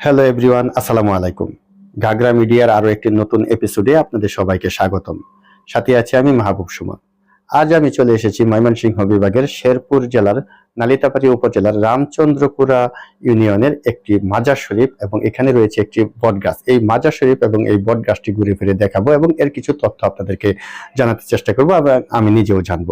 Hello everyone আসসালামু আলাইকুম। গাগরা মিডিয়ার আরও একটি নতুন এপিসোডে আপনাদের সবাইকে স্বাগতম। সাথে আছি আমি মাহবুব সুমন। আজ আমি চলে এসেছি ময়মনসিংহ বিভাগের শেরপুর জেলার নালিতাবাড়ি উপজেলার রামচন্দ্রপুরা ইউনিয়নের একটি মাজার শরীফ এবং এখানে রয়েছে একটি বটগাছ। এই মাজার শরীফ এবং এই বটগাছটি ঘুরে ফিরে দেখাবো এবং এর কিছু তথ্য আপনাদেরকে জানাতে চেষ্টা করব এবং আমি নিজেও জানব।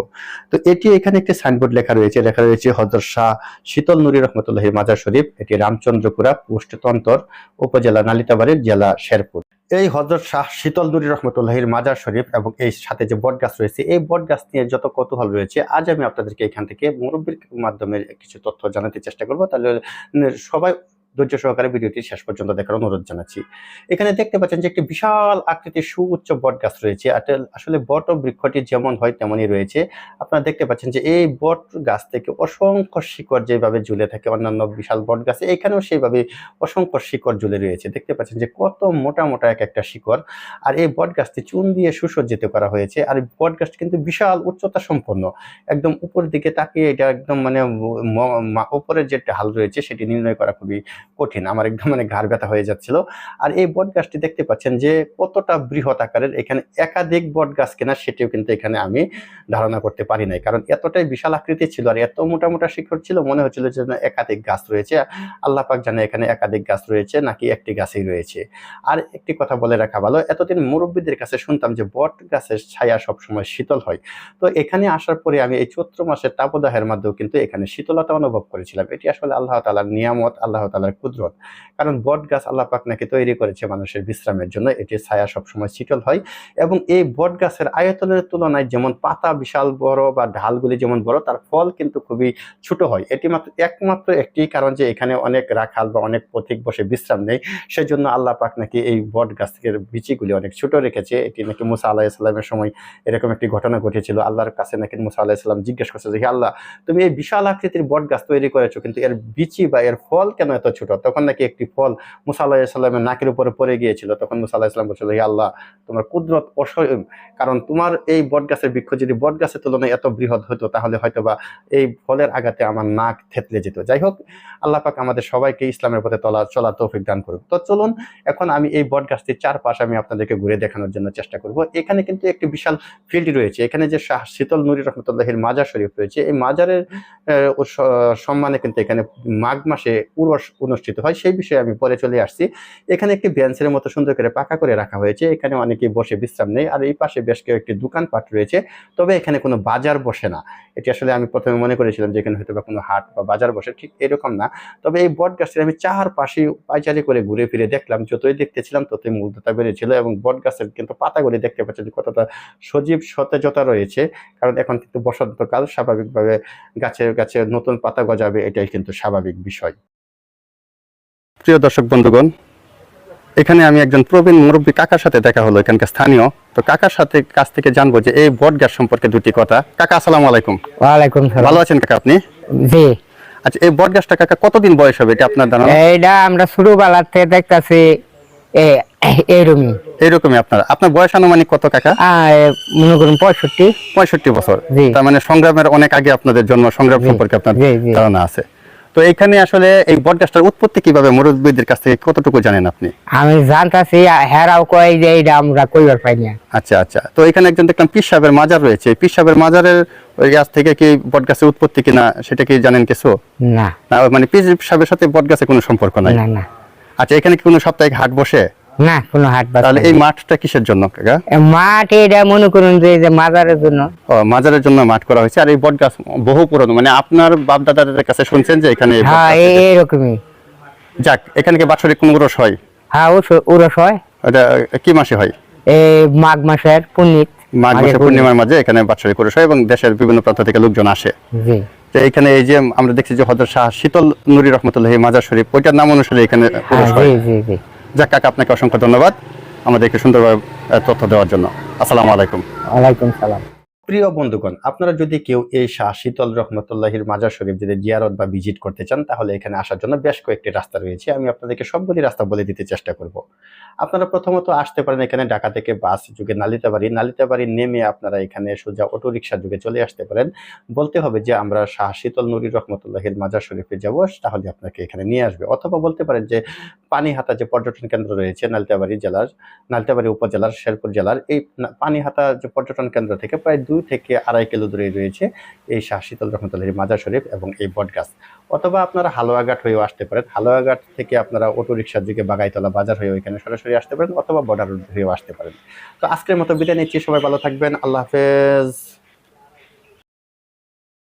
তো এটি এখানে একটি সাইনবোর্ড লেখা রয়েছে লেখা রয়েছে হজরত শাহ শীতল নুরি রহমতুল্লাহ মাজার শরীফ। এটি রামচন্দ্রপুরা পোস্টতন্তর উপজেলা নালিতাবাড়ির জেলা শেরপুর। এই হজরত শাহ শীতল দুরি রহমতুল্লাহির মাজার শরীফ এবং এই সাথে যে বট গাছ রয়েছে, এই বট গাছ নিয়ে যত কৌতূহল রয়েছে, আজ আমি আপনাদেরকে এখান থেকে মুরব্বীর মাধ্যমে কিছু তথ্য জানাতে চেষ্টা করব। তাহলে সবাই ধৈর্য সহকারে ভিডিওটি শেষ পর্যন্ত দেখার অনুরোধ জানাচ্ছি। এখানে দেখতে পাচ্ছেন যে একটি বিশাল আকৃতির সুউচ্চ বট গাছ রয়েছে। আসলে বট বৃক্ষটি যেমন হয় তেমনই রয়েছে। আপনারা দেখতে পাচ্ছেন যে এই বট গাছ থেকে অসংখ্য শিকড় যেভাবে ঝুলে থাকে, অন্যান্য বিশাল বট গাছে, এখানেও সেইভাবে অসংখ্য শিকড় ঝুলে রয়েছে। দেখতে পাচ্ছেন যে কত মোটা মোটা এক একটা শিকড়। আর এই বট গাছটি চুন দিয়ে সুসজ্জিত করা হয়েছে। আর বট গাছটি কিন্তু বিশাল উচ্চতা সম্পন্ন। একদম উপরের দিকে তাকিয়ে এটা একদম মানে উপরের যে ঢাল রয়েছে, সেটি নির্ণয় করা খুবই কঠিন। আমার একদম মানে ঘাড় ব্যথা হয়ে যাচ্ছিল। আর এই বট গাছটি দেখতে পাচ্ছেন যে, কতটা বৃহৎ আকারের, এখানে একাধিক বট গাছ কেনা সেটিও কিন্তু এখানে আমি ধারণা করতে পারি নাই। কারণ এতটাই বিশাল আকৃতি ছিল আর এত মোটা মোটা শিকড় ছিল, মনে হচ্ছিল যে একাধিক গাছ রয়েছে। আল্লাহ পাক জানে এখানে একাধিক গাছ রয়েছে নাকি একটি গাছই রয়েছে। আর একটি কথা বলে রাখা ভালো, এতদিন মুরব্বীদের কাছে শুনতাম যে, বট গাছের ছায়া সবসময় শীতল হয়। তো এখানে আসার পরে আমি এই চৈত্র মাসের তাপদাহের মাধ্যমেও কিন্তু এখানে শীতলতা অনুভব করেছিলাম। এটি আসলে আল্লাহ তালার নিয়ামত, আল্লাহ তালার কুদরত। কারণ বট গাছ আল্লাহ পাক নাকি তৈরি করেছে মানুষের বিশ্রামের জন্য। এটির ছায়া সবসময় শীতল হয় এবং এই বট গাছের আয়তনের তুলনায় যেমন পাতা বিশাল বড় বা ঢালগুলি যেমন বড়, তার ফল কিন্তু খুবই ছোট হয়। এটি মাত্র একমাত্র একটি কারণ যে এখানে অনেক রাখাল বা অনেক পথিক বসে বিশ্রাম নেই সেজন্য আল্লাহ পাক নাকি এই বট গাছের বিচিগুলি অনেক ছোট রেখেছে। এটি নাকি মুসা আল্লাহ ইসলামের সময় এরকম একটি ঘটনা ঘটেছিল। আল্লাহর কাছে নাকি মুসা আল্লাহ ইসলাম জিজ্ঞেস করছে যে আল্লাহ, তুমি এই বিশাল আকৃতির বট গাছ তৈরি করেছ, কিন্তু এর বিচি বা এর ফল কেন এত ছোট? তখন নাকি একটি ফল মুসা আল্লাহ ইসলামের নাকের উপরে পড়ে গিয়েছিল। তখন মুসা ইসলাম বলছিল, হে আল্লাহ, তোমার কুদরত অসীম কারণ তোমার এই বট গাছের বৃক্ষ যদি বট গাছের তুলনায় এত বৃহৎ হতো, তাহলে হয়তোবা এই ফলের আঘাতে আমার নাক থেতলে যেত। যাই হোক, আল্লাহ পাক আমাদের সবাইকে ইসলামের পথে তলা, চলার তৌফিক দান করুক। তো চলুন, এখন আমি এই বট গাছটির চারপাশ আমি আপনাদেরকে ঘুরে দেখানোর জন্য চেষ্টা করব। এখানে কিন্তু একটি বিশাল ফিল্ড রয়েছে। এখানে যে শাহ শীতল নুরি রহমতুল্লাহির মাজার শরীফ রয়েছে, এই মাজারের সম্মানে কিন্তু এখানে মাঘ মাসে উরস অনুষ্ঠিত হয়, সেই বিষয়ে আমি পরে চলে আসছি। এখানে একটি বেঞ্চের মতো সুন্দর করে পাকা করে রাখা হয়েছে। এখানে অনেকে বসে বিশ্রাম নেই আর এই পাশে বেশ কয়েকটি দোকানপাট রয়েছে। তবে এখানে কোনো বাজার বসে না। এটি আসলে আমি প্রথমে মনে করেছিলাম যে এখানে হয়তো বা কোনো হাট বা বাজার বসে, ঠিক এরকম না। তবে এই বট আমি চার পাশে পাইচারি করে ঘুরে ফিরে দেখলাম। যতই দেখতেছিলাম ততই মুগ্ধতা বেড়েছিল এবং বট গাছের কিন্তু পাতাগুলি দেখতে পাচ্ছি যে কতটা সজীব সতেজতা রয়েছে। কারণ এখন কিন্তু বসন্তকাল স্বাভাবিকভাবে গাছে গাছে নতুন পাতা গজাবে, এটাই কিন্তু স্বাভাবিক বিষয়। প্রিয় দর্শক বন্ধুগণ এখানে আমি একজন প্রবীণ মুরব্বী কাকার সাথে দেখা হলো এখানকার স্থানীয়। তো কাকার সাথে কাছ থেকে জানব যে এই বট গাছ সম্পর্কে দুটি কথা। কাকা আসসালামু আলাইকুম। ওয়ালাইকুম সালাম। ভালো আছেন কাকা আপনি? জি। আচ্ছা এই বট গাছটা কাকা কতদিন বয়স হবে? এটা আপনার ধারণা? এইটা আমরা থেকে দেখতেছি এইরকমই এইরকমই আপনার। আপনার বয়স আনুমানিক কত কাকা? মনে করুন পঁয়ষট্টি। পঁয়ষট্টি বছর। তার মানে সংগ্রামের অনেক আগে আপনাদের জন্ম সংগ্রাম সম্পর্কে আপনার। ধারণা আছে। তো এখানে আসলে এই বটগাছটার উৎপত্তি কীভাবে মুরব্বীদের কাছ থেকে কতটুকু জানেন আপনি? আমি জানতাছি হেরাও কয় যে এইটা আমরা কইবার পাই না। আচ্ছা আচ্ছা। তো এখানে একজন দেখলাম পীর সাহেবের মাজার রয়েছে। পীর সাহেবের মাজারের ওই গাছ থেকে কি বটগাছের উৎপত্তি কিনা সেটা কি জানেন কিছু? না। না মানে পীর সাহেবের সাথে বটগাছের কোনো সম্পর্ক নাই? না না। আচ্ছা এখানে কি কোনো সাপ্তাহিক হাট বসে? না কোনো হাট বাজার তাহলে এই মাঠটা কিসের জন্য কাকা? মাঠ এটা মনে করুন যে যে মাজারের জন্য। ও মাজারের জন্য মাঠ করা হয়েছে আর এই বট গাছ বহু পুরনো মানে আপনার বাপ দাদাদের কাছে শুনছেন যে এখানে হ্যাঁ যাক এখানে কি বাৎসরিক কোনো উরস হয়? হ্যাঁ উরস হয়। এটা কি মাসে হয়? এই মাঘ মাসের পুনিত মাঘ মাঘের মাসে পূর্ণিমার মাঝে এখানে বাৎসরিক উরস হয় এবং দেশের বিভিন্ন প্রান্ত থেকে লোকজন আসে। জি। তো এখানে এই যে আমরা দেখছি যে হজরত শাহ শীতল নুরি রহমতুল্লাহ মাজার শরীফ ওইটার নাম অনুসারে এখানে হ্যাঁ উরস জি হয় জি জি। যাক কাকা আপনাকে অসংখ্য ধন্যবাদ আমাদেরকে সুন্দরভাবে তথ্য দেওয়ার জন্য। আসসালামু আলাইকুম। ওয়ালাইকুম সালাম। প্রিয় বন্ধুগণ, আপনারা যদি কেউ এই শাহ শীতল রহমতুল্লাহির মাজার শরীফ যদি জিয়ারত বা ভিজিট করতে চান, তাহলে এখানে আসার জন্য বেশ কয়েকটি রাস্তা রয়েছে। আমি আপনাদেরকে সবগুলি রাস্তা বলে দিতে চেষ্টা করব। আপনারা প্রথমত আসতে পারেন এখানে ঢাকা থেকে বাস যুগে নালিতাবাড়ি। নালিতাবাড়ি নেমে আপনারা এখানে সোজা অটো রিক্সা যুগে চলে আসতে পারেন। বলতে হবে যে, আমরা শাহ শীতল নুরি রহমতুল্লাহির মাজার শরীফে যাব, তাহলে আপনাকে এখানে নিয়ে আসবে। অথবা বলতে পারেন যে, পানিহাতা যে পর্যটন কেন্দ্র রয়েছে নালিতাবাড়ি জেলার, নালিতাবাড়ি উপজেলার, শেরপুর জেলার, এই পানিহাতা যে পর্যটন কেন্দ্র থেকে প্রায় দুই থেকে আড়াই কিলো দূরে রয়েছে এই শাহ শীতল রহমতুল্লাহ মাজার শরীফ এবং এই বটগাছ। অথবা আপনারা হালুয়াঘাট হয়েও আসতে পারেন। হালুয়াঘাট থেকে আপনারা অটো রিক্সার দিকে বাগাইতলা বাজার হয়ে ওইখানে সরাসরি আসতে পারেন অথবা বর্ডার রোড হয়েও আসতে পারেন। তো আজকের মতো বিদায় নিচ্ছি। সবাই ভালো থাকবেন। আল্লাহ হাফেজ।